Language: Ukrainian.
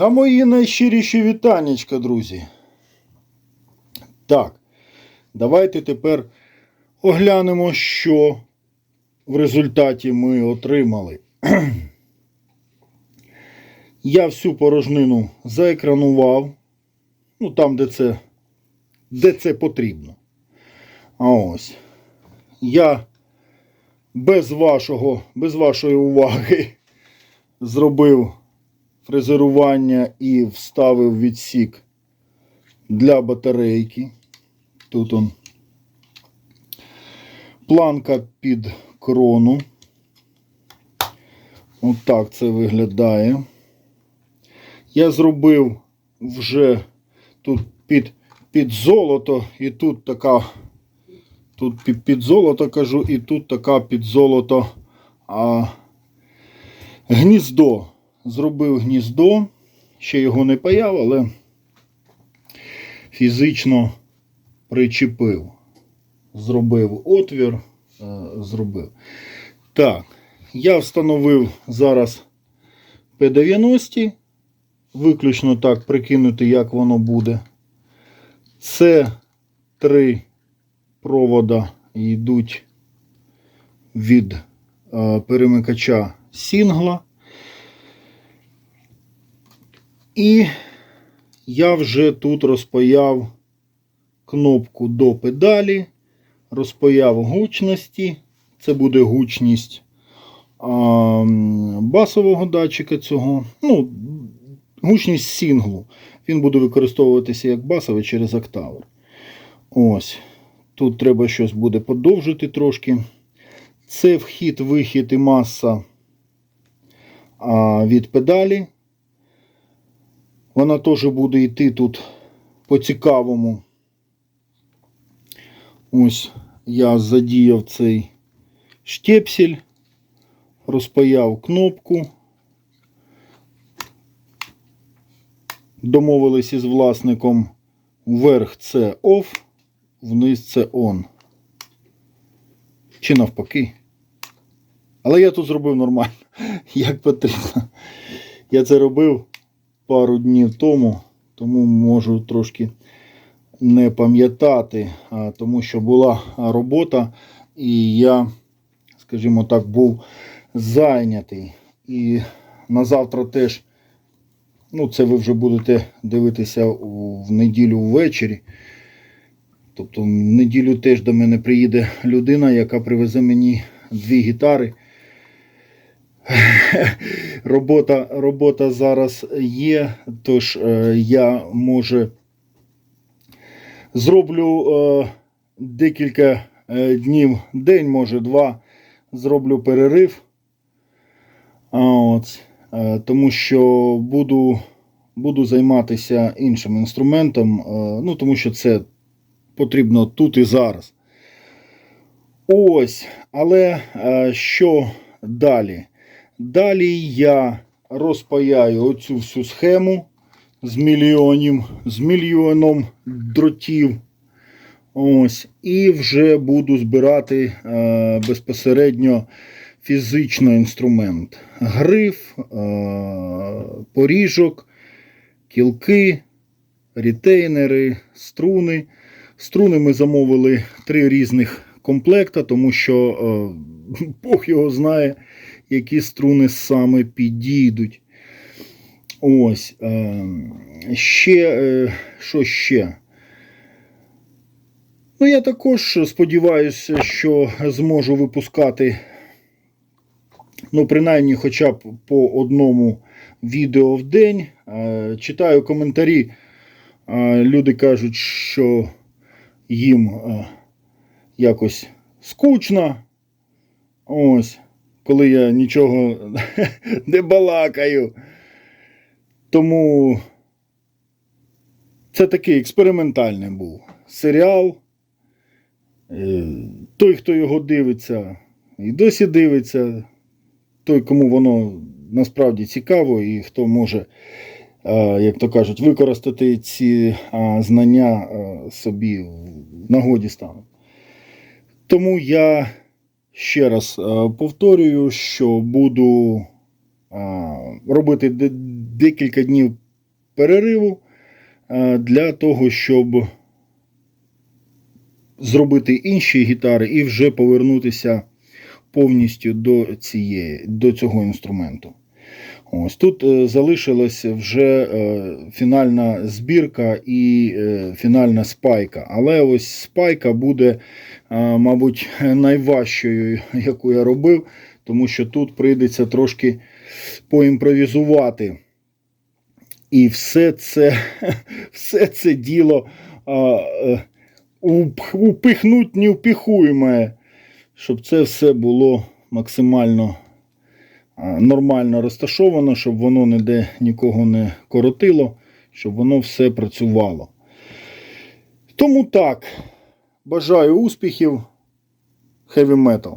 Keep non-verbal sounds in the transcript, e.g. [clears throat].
А мої найщиріші вітаннячка, друзі. Так, давайте тепер оглянемо, що в результаті ми отримали. [clears throat] Я всю порожнину заекранував. Ну, там, де це, де це потрібно. А ось. Я без вашого, без вашої уваги [laughs] зробив фрезерування і вставив відсік для батарейки. Тут он планка під крону. Отак це виглядає. Я зробив вже тут під, під золото, і тут така, тут під, під золото кажу, і тут така під золото а, гніздо. Зробив гніздо, ще його не паяв, але фізично причепив. Зробив отвір, е, зробив. Так, я встановив зараз P90, виключно так прикинути, як воно буде. Це три провода йдуть від е, перемикача сінгла. І я вже тут розпаяв кнопку до педалі, розпаяв гучності. Це буде гучність а, басового датчика цього. Ну, гучність сінглу. Він буде використовуватися як басовий через октавер. Ось. Тут треба щось буде подовжити трошки. Це вхід, вихід і маса а, від педалі. Вона теж буде йти тут по-цікавому. Ось я задіяв цей штепсель, розпаяв кнопку. Домовились із власником. Вверх це OFF, вниз це ON. Чи навпаки. Але я тут зробив нормально, [laughs] як потрібно. Я це робив пару днів тому, тому можу трошки не пам'ятати, тому що була робота, і я, скажімо так, був зайнятий. І на завтра теж, ну, це ви вже будете дивитися в неділю ввечері. Тобто в неділю теж до мене приїде людина, яка привезе мені дві гітари. [laughs] робота, робота зараз є, тож е, я може зроблю е, декілька е, днів, день, може два, зроблю перерив. От, тому що буду, буду займатися іншим інструментом, ну, тому що це потрібно тут і зараз. Ось, але що далі? Далі я розпаяю оцю всю схему з мільйонів, з мільйоном дротів. Ось, і вже буду збирати е, безпосередньо фізично інструмент. Гриф, е, поріжок, кілки, рітейнери, струни. Струни ми замовили три різних комплекта, тому що е, [laughs] Бог його знає, які струни саме підійдуть. Ось. Е, ще, е, що ще? Ну, я також сподіваюся, що зможу випускати, ну, принаймні, хоча б по одному відео в день. Е, читаю коментарі. Люди кажуть, що їм якось скучно. Ось, коли я нічого [laughs] не балакаю. Тому це такий експериментальний був серіал. Е, Той, хто його дивиться, і досі дивиться, той, кому воно насправді цікаво, і хто може, е, як то кажуть, використати ці знання е, собі в нагоді стане. Тому я ще раз е, повторюю, що буду робити декілька днів перериву е, для того, щоб зробити інші гітари і вже повернутися повністю до, цієї, до цього інструменту. Ось тут е, залишилась вже е, фінальна збірка і е, фінальна спайка. Але ось спайка буде, мабуть, найважчою, яку я робив, тому що тут прийдеться трошки поімпровізувати. І все це, [laughs] все це діло упихнуть невпіхуєме, щоб це все було максимально нормально розташовано, щоб воно ніде нікого не коротило, щоб воно все працювало. Тому так, бажаю успіхів, heavy metal.